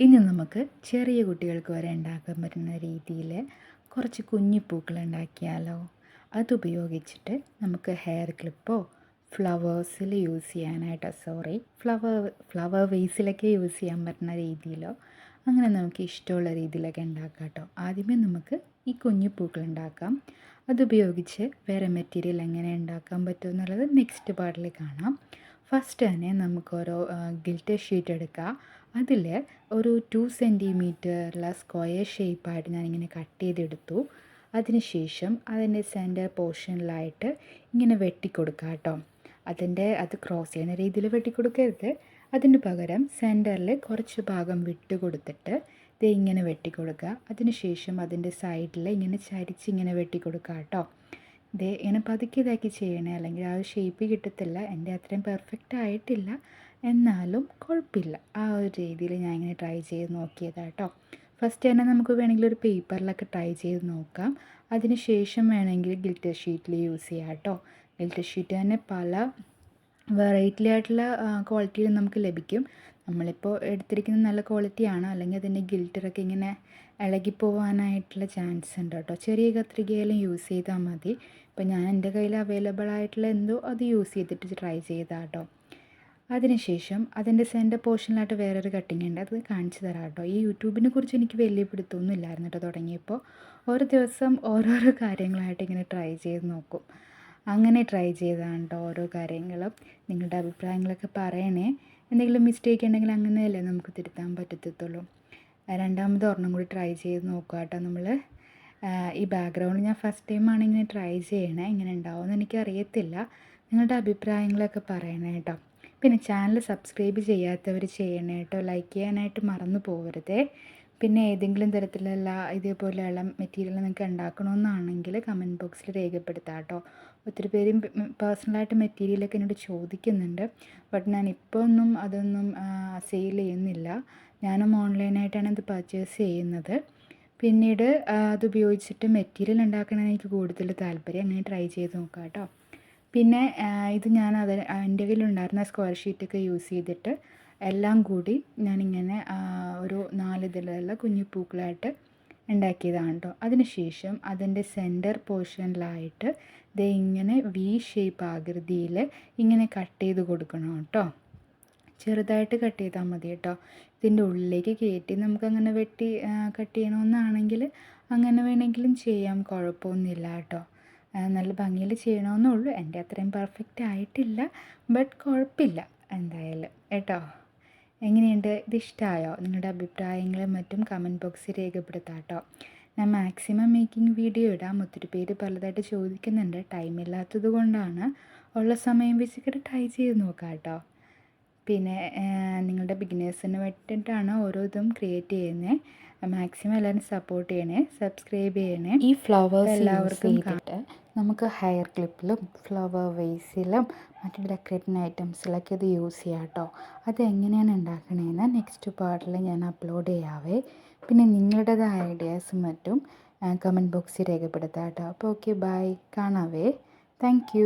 ഇനി നമുക്ക് ചെറിയ കുട്ടികൾക്ക് വരെ ഉണ്ടാക്കാൻ പറ്റുന്ന രീതിയിൽ കുറച്ച് കുഞ്ഞിപ്പൂക്കൾ ഉണ്ടാക്കിയാലോ? അതുപയോഗിച്ചിട്ട് നമുക്ക് ഹെയർ ക്ലിപ്പോ ഫ്ലവേഴ്സിൽ യൂസ് ചെയ്യാനായിട്ട് സോറി ഫ്ലവർ ഫ്ലവർ വേസിലൊക്കെ യൂസ് ചെയ്യാൻ പറ്റുന്ന രീതിയിലോ അങ്ങനെ നമുക്ക് ഇഷ്ടമുള്ള രീതിയിലൊക്കെ ഉണ്ടാക്കാം കേട്ടോ ആദ്യമേ നമുക്ക് ഈ കുഞ്ഞിപ്പൂക്കൾ ഉണ്ടാക്കാം. അതുപയോഗിച്ച് വേറെ മെറ്റീരിയൽ എങ്ങനെ ഉണ്ടാക്കാൻ പറ്റുമെന്നുള്ളത് നെക്സ്റ്റ് പാർട്ടിൽ കാണാം. ഫസ്റ്റ് തന്നെ നമുക്കൊരു ഗിൽറ്റ് ഷീറ്റ് എടുക്കുക അതിൽ ഒരു ടു സെന്റിമീറ്ററുള്ള സ്ക്വയർ ഷേപ്പായിട്ട് ഞാനിങ്ങനെ കട്ട് ചെയ്തെടുത്തു. അതിനുശേഷം അതിന്റെ സെന്റർ പോർഷനിലായിട്ട് ഇങ്ങനെ വെട്ടിക്കൊടുക്കുക കേട്ടോ അതിന്റെ അത് ക്രോസ് ചെയ്യുന്ന രീതിയിൽ വെട്ടിക്കൊടുക്കരുത്. അതിന് പകരം സെന്ററിൽ കുറച്ച് ഭാഗം വിട്ട് കൊടുത്തിട്ട് ഇത് ഇങ്ങനെ വെട്ടിക്കൊടുക്കുക അതിനുശേഷം അതിന്റെ സൈഡിൽ ഇങ്ങനെ ചരിച്ച് ഇങ്ങനെ വെട്ടിക്കൊടുക്കുക കേട്ടോ ഇത് ഇങ്ങനെ പതുക്കെ ഇതാക്കി ചെയ്യണേ. അല്ലെങ്കിൽ ആ ഷേപ്പ് കിട്ടത്തില്ല. എന്റെ അത്രയും പെർഫെക്റ്റ് ആയിട്ടില്ല. എന്നാലും കുഴപ്പമില്ല. ആ ഒരു രീതിയിൽ ഞാൻ ഇങ്ങനെ ട്രൈ ചെയ്ത് നോക്കിയതാണ് കേട്ടോ ഫസ്റ്റ് തന്നെ നമുക്ക് വേണമെങ്കിൽ ഒരു പേപ്പറിലൊക്കെ ട്രൈ ചെയ്ത് നോക്കാം. അതിന് ശേഷം വേണമെങ്കിൽ ഗിൽറ്റർ ഷീറ്റിൽ യൂസ് ചെയ്യാം കേട്ടോ ഗിൽറ്റർ ഷീറ്റ് തന്നെ പല വെറൈറ്റി ആയിട്ടുള്ള ക്വാളിറ്റിയിൽ നമുക്ക് ലഭിക്കും. നമ്മളിപ്പോൾ എടുത്തിരിക്കുന്നത് നല്ല ക്വാളിറ്റി ആണോ. അല്ലെങ്കിൽ അതിന്റെ ഗിൽറ്ററൊക്കെ ഇങ്ങനെ ഇളകി പോകാനായിട്ടുള്ള ചാൻസ് ഉണ്ട് കേട്ടോ. ചെറിയ കത്രികയിലും യൂസ് ചെയ്താൽ മതി. ഇപ്പം ഞാൻ എന്റെ കയ്യിൽ അവൈലബിൾ ആയിട്ടുള്ള എന്തോ അത് യൂസ് ചെയ്തിട്ട് ട്രൈ ചെയ്താൽ കേട്ടോ. അതിനുശേഷം അതിന്റെ സെന്റർ പോർഷനിലായിട്ട് വേറൊരു കട്ടിങ് ഉണ്ട്. അത് കാണിച്ചു തരാം കേട്ടോ. ഈ യൂട്യൂബിനെ കുറിച്ച് എനിക്ക് വലിയ പിടുത്തമൊന്നും ഇല്ലായിരുന്നു കേട്ടോ തുടങ്ങിയപ്പോൾ ഓരോ ദിവസം ഓരോരോ കാര്യങ്ങളായിട്ട് ഇങ്ങനെ ട്രൈ ചെയ്ത് നോക്കും. അങ്ങനെ ട്രൈ ചെയ്താണ് കേട്ടോ ഓരോ കാര്യങ്ങളും. നിങ്ങളുടെ അഭിപ്രായങ്ങളൊക്കെ പറയണേ. എന്തെങ്കിലും മിസ്റ്റേക്ക് ഉണ്ടെങ്കിൽ അങ്ങനെയല്ലേ നമുക്ക് തിരുത്താൻ പറ്റത്തുള്ളൂ. രണ്ടാമത് ഒരെണ്ണം കൂടി ട്രൈ ചെയ്ത് നോക്കുക കേട്ടോ നമ്മൾ ഈ ബാക്ക്ഗ്രൗണ്ട് ഞാൻ ഫസ്റ്റ് ടൈമാണ് ഇങ്ങനെ ട്രൈ ചെയ്യണേ. ഇങ്ങനെ ഉണ്ടാവുമെന്ന് എനിക്കറിയത്തില്ല. നിങ്ങളുടെ അഭിപ്രായങ്ങളൊക്കെ പറയണേ കേട്ടോ. പിന്നെ ചാനൽ സബ്സ്ക്രൈബ് ചെയ്യാത്തവർ ചെയ്യണേ കേട്ടോ. ലൈക്ക് ചെയ്യാനായിട്ട് മറന്നു പോകരുതേ പിന്നെ ഏതെങ്കിലും തരത്തിലുള്ള ഇതേപോലെയുള്ള മെറ്റീരിയൽ നിങ്ങൾക്ക് ഉണ്ടാക്കണമെന്നാണെങ്കിൽ കമന്റ് ബോക്സിൽ രേഖപ്പെടുത്താം കേട്ടോ ഒത്തിരി പേരും പേഴ്സണലായിട്ട് മെറ്റീരിയലൊക്കെ എന്നോട് ചോദിക്കുന്നുണ്ട്. ബട്ട് ഞാൻ ഇപ്പോൾ ഒന്നും അതൊന്നും സെയിൽ ചെയ്യുന്നില്ല. ഞാനും ഓൺലൈനായിട്ടാണ് ഇത് പർച്ചേസ് ചെയ്യുന്നത്. പിന്നീട് അത് ഉപയോഗിച്ചിട്ട് മെറ്റീരിയൽ ഉണ്ടാക്കണമെന്ന് എനിക്ക് കൂടുതൽ താല്പര്യം. അങ്ങനെ ട്രൈ ചെയ്ത് നോക്കാം കേട്ടോ പിന്നെ ഇത് ഞാൻ അത് എന്റെ കയ്യിലുണ്ടായിരുന്ന സ്ക്വയർ ഷീറ്റൊക്കെ യൂസ് ചെയ്തിട്ട് എല്ലാം കൂടി ഞാനിങ്ങനെ ഒരു നാല് ഇതിലുള്ള കുഞ്ഞു പൂക്കളായിട്ട് ഉണ്ടാക്കിയതാണ് കേട്ടോ അതിനുശേഷം അതിന്റെ സെന്റർ പോർഷനിലായിട്ട് ദേ ഇങ്ങനെ വി ഷേപ്പ് ആകൃതിയിൽ ഇങ്ങനെ കട്ട് ചെയ്ത് കൊടുക്കണം കേട്ടോ ചെറുതായിട്ട് കട്ട് ചെയ്താൽ മതി കേട്ടോ ഇതിന്റെ ഉള്ളിലേക്ക് കയറ്റി നമുക്കങ്ങനെ വെട്ടി കട്ട് ചെയ്യണമെന്നാണെങ്കിൽ അങ്ങനെ വേണമെങ്കിലും ചെയ്യാം കുഴപ്പമൊന്നുമില്ല കേട്ടോ നല്ല ഭംഗിയിൽ ചെയ്യണമെന്നേ ഉള്ളൂ എന്റെ അത്രയും പെർഫെക്റ്റ് ആയിട്ടില്ല ബട്ട് കുഴപ്പമില്ല എന്തായാലും. കേട്ടോ? എങ്ങനെയുണ്ട്? ഇത് നിങ്ങളുടെ അഭിപ്രായങ്ങളും മറ്റും കമന്റ് ബോക്സിൽ രേഖപ്പെടുത്താം കേട്ടോ ഞാൻ മാക്സിമം മേക്കിംഗ് വീഡിയോ ഇടാം. ഒത്തിരി പേര് പലതായിട്ട് ചോദിക്കുന്നുണ്ട്. ടൈമില്ലാത്തത് കൊണ്ടാണ്. ഉള്ള സമയം വെച്ചിട്ട് ട്രൈ ചെയ്ത് നോക്കാം കേട്ടോ പിന്നെ നിങ്ങളുടെ ബിഗിനേഴ്സിന് വേണ്ടിയിട്ടാണ് ഓരോ ഇതും ക്രിയേറ്റ് ചെയ്യുന്നത് മാക്സിമം എല്ലാവരും സപ്പോർട്ട് ചെയ്യണേ സബ്സ്ക്രൈബ് ചെയ്യണേ. ഈ ഫ്ലവേഴ്സ് എല്ലാവർക്കും കണ്ടിട്ട് നമുക്ക് ഹെയർ ക്ലിപ്പിലും ഫ്ലവർ വേസിലും മറ്റു ഡെക്കറേറ്റിംഗ് ഐറ്റംസിലൊക്കെ ഇത് യൂസ് ചെയ്യാം കേട്ടോ അത് എങ്ങനെയാണ് ഉണ്ടാക്കണേന്ന് നെക്സ്റ്റ് പാർട്ടിൽ ഞാൻ അപ്ലോഡ് ചെയ്യാവേ. പിന്നെ നിങ്ങളുടേതായ ഐഡിയാസും മറ്റും കമന്റ് ബോക്സിൽ രേഖപ്പെടുത്താം കേട്ടോ അപ്പോൾ ഓക്കെ ബൈ കാണാവേ. താങ്ക്